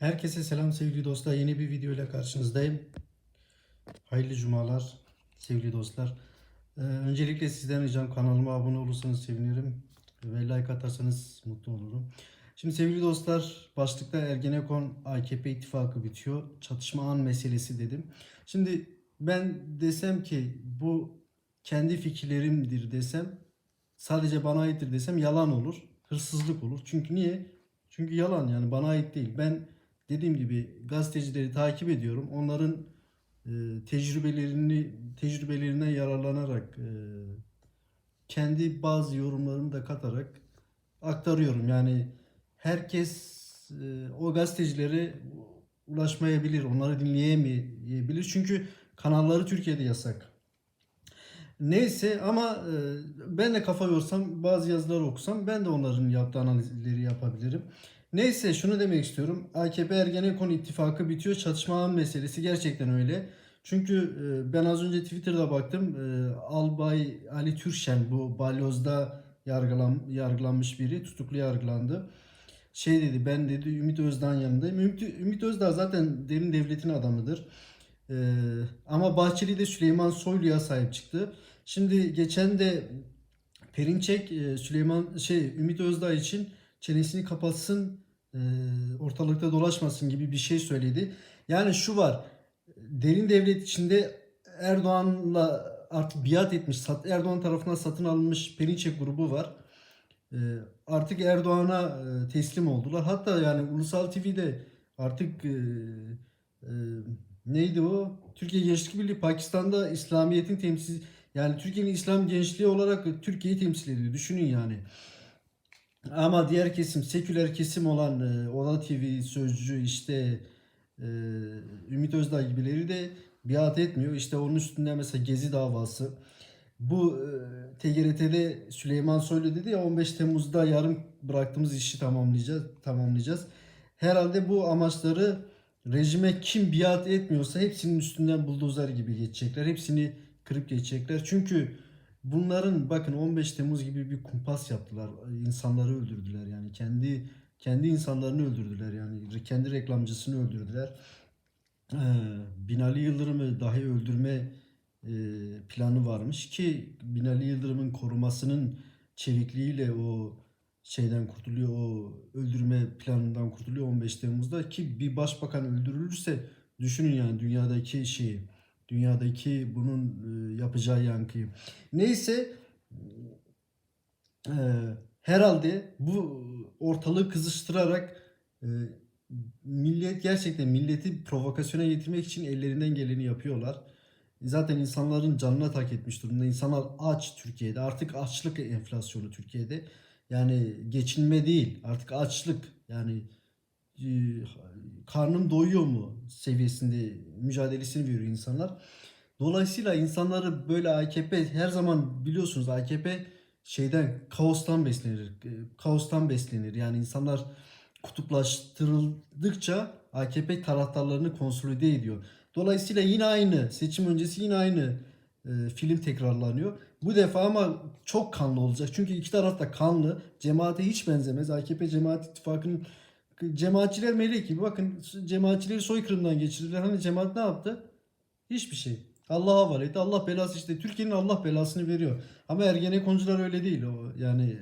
Herkese selam sevgili dostlar. Yeni bir video ile karşınızdayım. Hayırlı cumalar sevgili dostlar. Ee, öncelikle sizden ricam kanalıma abone olursanız sevinirim. Ve like atarsanız mutlu olurum. Şimdi sevgili dostlar başlıkta Ergenekon AKP ittifakı bitiyor. Çatışma an meselesi dedim. Şimdi ben desem ki bu kendi fikirlerimdir desem sadece bana aittir desem yalan olur. Hırsızlık olur. Çünkü niye? Çünkü yalan yani bana ait değil. Ben dediğim gibi gazetecileri takip ediyorum. Onların e, tecrübelerini tecrübelerinden yararlanarak e, kendi bazı yorumlarımı da katarak aktarıyorum. Yani herkes e, o gazetecilere ulaşmayabilir, onları dinleyemeyebilir. Çünkü kanalları Türkiye'de yasak. Neyse ama e, ben de kafa yorsam bazı yazılar okusam ben de onların yaptığı analizleri yapabilirim. Neyse şunu demek istiyorum. AKP Ergenekon ittifakı bitiyor. Çatışma meselesi gerçekten öyle. Çünkü e, ben az önce Twitter'da baktım. E, Albay Ali Türşen bu balyozda yargılan, yargılanmış biri tutuklu yargılandı. Şey dedi ben dedi Ümit Özdağ'ın yanındayım. Ümit, Ümit Özdağ zaten derin devletin adamıdır. Ee, ama Bahçeli de Süleyman Soylu'ya sahip çıktı. Şimdi geçen de Perinçek e, Süleyman şey Ümit Özdağ için çenesini kapatsın e, ortalıkta dolaşmasın gibi bir şey söyledi. Yani şu var derin devlet içinde Erdoğan'la artık biat etmiş Erdoğan tarafından satın alınmış Perinçek grubu var. E, artık Erdoğan'a teslim oldular. Hatta yani Ulusal TV'de artık neydi o? Türkiye Gençlik Birliği Pakistan'da İslamiyet'in temsil yani Türkiye'nin İslam gençliği olarak Türkiye'yi temsil ediyor. Düşünün yani. Ama diğer kesim, seküler kesim olan e, Oda TV, Sözcü, işte e, Ümit Özdağ gibileri de biat etmiyor. İşte onun üstünde mesela Gezi davası. Bu e, TGRT'de Süleyman Soylu dedi ya 15 Temmuz'da yarım bıraktığımız işi tamamlayacağız. tamamlayacağız. Herhalde bu amaçları rejime kim biat etmiyorsa hepsinin üstünden buldozer gibi geçecekler. Hepsini kırıp geçecekler. Çünkü bunların bakın 15 Temmuz gibi bir kumpas yaptılar. İnsanları öldürdüler yani kendi kendi insanlarını öldürdüler yani kendi reklamcısını öldürdüler. Ee, Binali Yıldırım'ı dahi öldürme e, planı varmış ki Binali Yıldırım'ın korumasının çevikliğiyle o şeyden kurtuluyor, o öldürme planından kurtuluyor 15 Temmuz'da ki bir başbakan öldürülürse düşünün yani dünyadaki şeyi, dünyadaki bunun e, yapacağı yankıyı. Neyse e, herhalde bu ortalığı kızıştırarak e, millet gerçekten milleti provokasyona getirmek için ellerinden geleni yapıyorlar. Zaten insanların canına tak etmiş durumda. İnsanlar aç Türkiye'de. Artık açlık enflasyonu Türkiye'de. Yani geçinme değil artık açlık yani karnım doyuyor mu seviyesinde mücadelesini veriyor insanlar. Dolayısıyla insanları böyle AKP her zaman biliyorsunuz AKP şeyden kaostan beslenir. e, Kaostan beslenir. Yani insanlar kutuplaştırıldıkça AKP taraftarlarını konsolide ediyor. Dolayısıyla yine aynı seçim öncesi yine aynı e, film tekrarlanıyor. Bu defa ama çok kanlı olacak. Çünkü iki taraf da kanlı. Cemaate hiç benzemez. AKP Cemaat İttifakı'nın cemaatçiler melek gibi. Bakın cemaatçileri soykırımdan geçirdiler. Hani cemaat ne yaptı? Hiçbir şey. Allah'a havale etti. Allah belası işte. Türkiye'nin Allah belasını veriyor. Ama Ergenekoncular öyle değil. O yani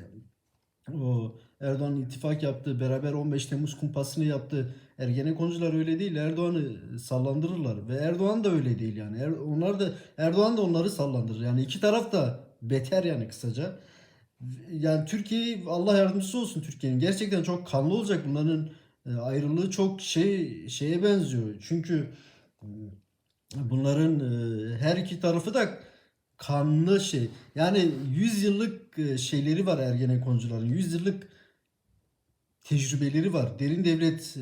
o Erdoğan ittifak yaptı. Beraber 15 Temmuz kumpasını yaptı. Ergenekoncular öyle değil. Erdoğan'ı sallandırırlar. Ve Erdoğan da öyle değil yani. Er- onlar da Erdoğan da onları sallandırır. Yani iki taraf da beter yani kısaca. Yani Türkiye Allah yardımcısı olsun Türkiye'nin. Gerçekten çok kanlı olacak. Bunların e, ayrılığı çok şey şeye benziyor. Çünkü e, bunların e, her iki tarafı da kanlı şey. Yani 100 yıllık şeyleri var Ergenekoncuların. 100 yıllık tecrübeleri var. Derin devlet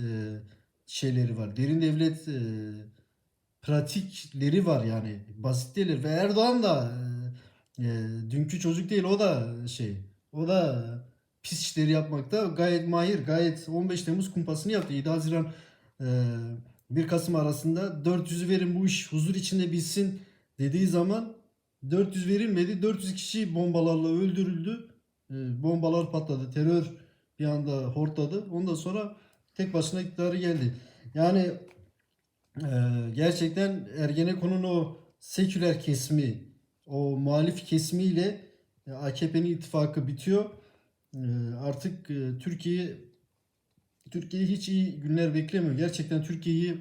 şeyleri var. Derin devlet pratikleri var yani. Basit değiller. Ve Erdoğan da e, dünkü çocuk değil o da şey. O da pis işleri yapmakta gayet mahir. Gayet 15 Temmuz kumpasını yaptı. 7 Haziran e, 1 Kasım arasında 400'ü verin bu iş huzur içinde bitsin dediği zaman 400 verilmedi. 400 kişi bombalarla öldürüldü. E, bombalar patladı. Terör bir anda hortladı. Ondan sonra tek başına iktidarı geldi. Yani e, gerçekten Ergenekon'un o seküler kesimi, o muhalif kesimiyle e, AKP'nin ittifakı bitiyor. E, artık e, Türkiye Türkiye hiç iyi günler beklemiyor. Gerçekten Türkiye'yi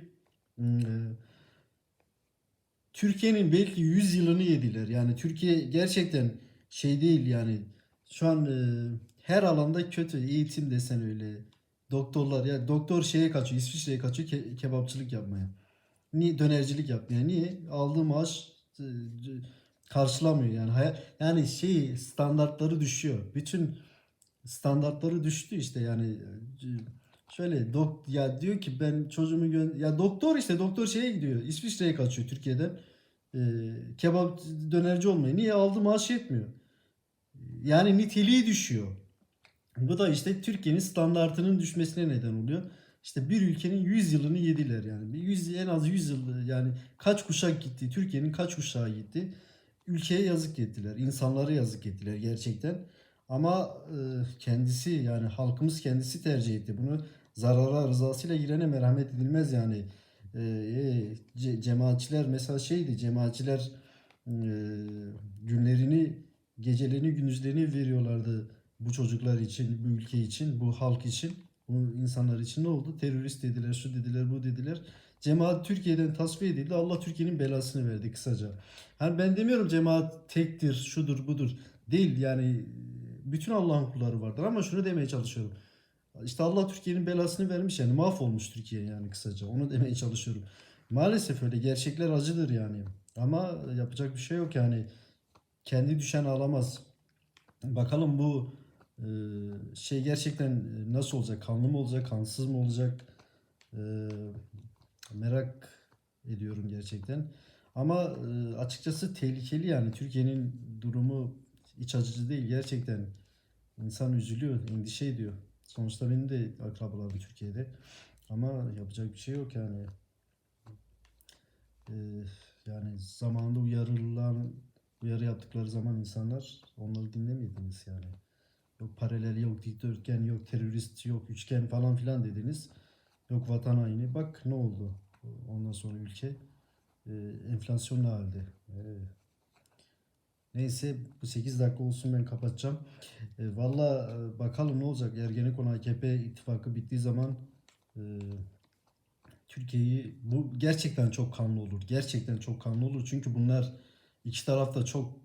Türkiye'nin belki 100 yılını yediler. Yani Türkiye gerçekten şey değil yani şu an her alanda kötü. Eğitim desen öyle. Doktorlar ya doktor şeye kaçıyor. İsviçre'ye kaçıyor ke- kebapçılık yapmaya. Niye dönercilik yapmaya? Niye? Aldığı maaş karşılamıyor yani. Hay- yani şey standartları düşüyor. Bütün standartları düştü işte yani e, şöyle dok ya diyor ki ben çocuğumu gö- ya doktor işte doktor şeye gidiyor. İsviçre'ye kaçıyor Türkiye'den. E, kebap dönerci olmayı. Niye aldığı maaş yetmiyor? Yani niteliği düşüyor. Bu da işte Türkiye'nin standartının düşmesine neden oluyor. İşte bir ülkenin 100 yılını yediler yani. Bir 100 en az 100 yıl yani kaç kuşak gitti? Türkiye'nin kaç kuşağı gitti? Ülkeye yazık ettiler. insanlara yazık ettiler gerçekten. Ama e, kendisi yani halkımız kendisi tercih etti. Bunu zarara rızasıyla girene merhamet edilmez yani. E, e, ce- cemaatçiler mesela şeydi cemaatçiler e, günlerini gecelerini gündüzlerini veriyorlardı bu çocuklar için, bu ülke için, bu halk için, bu insanlar için ne oldu? Terörist dediler, şu dediler, bu dediler. Cemaat Türkiye'den tasfiye edildi. Allah Türkiye'nin belasını verdi kısaca. Hani ben demiyorum cemaat tektir, şudur, budur. Değil yani bütün Allah'ın kulları vardır ama şunu demeye çalışıyorum. İşte Allah Türkiye'nin belasını vermiş yani mahvolmuş Türkiye yani kısaca. Onu demeye çalışıyorum. Maalesef öyle gerçekler acıdır yani. Ama yapacak bir şey yok yani. Kendi düşen ağlamaz. Bakalım bu e, şey gerçekten e, nasıl olacak? Kanlı mı olacak? Kansız mı olacak? Merak ediyorum gerçekten. Ama e, açıkçası tehlikeli yani. Türkiye'nin durumu iç açıcı değil. Gerçekten insan üzülüyor, endişe ediyor. Sonuçta benim de akrabalarım Türkiye'de. Ama yapacak bir şey yok yani. E, yani zamanında uyarılan uyarı yaptıkları zaman insanlar onları dinlemediniz yani. Yok paralel, yok dikdörtgen, yok terörist, yok üçgen falan filan dediniz. Yok vatan haini. Bak ne oldu. Ondan sonra ülke e, enflasyonlu halde. Evet. Neyse bu 8 dakika olsun ben kapatacağım. E, Valla e, bakalım ne olacak. Ergenekon AKP ittifakı bittiği zaman e, Türkiye'yi bu gerçekten çok kanlı olur. Gerçekten çok kanlı olur. Çünkü bunlar iki taraf da çok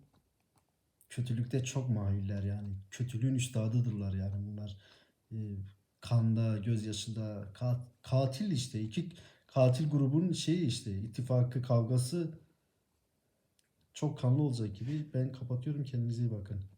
kötülükte çok mahirler yani. Kötülüğün üstadıdırlar yani bunlar. E, kanda, gözyaşında ka- katil işte. iki katil grubun şeyi işte ittifakı, kavgası çok kanlı olacak gibi. Ben kapatıyorum. Kendinize iyi bakın.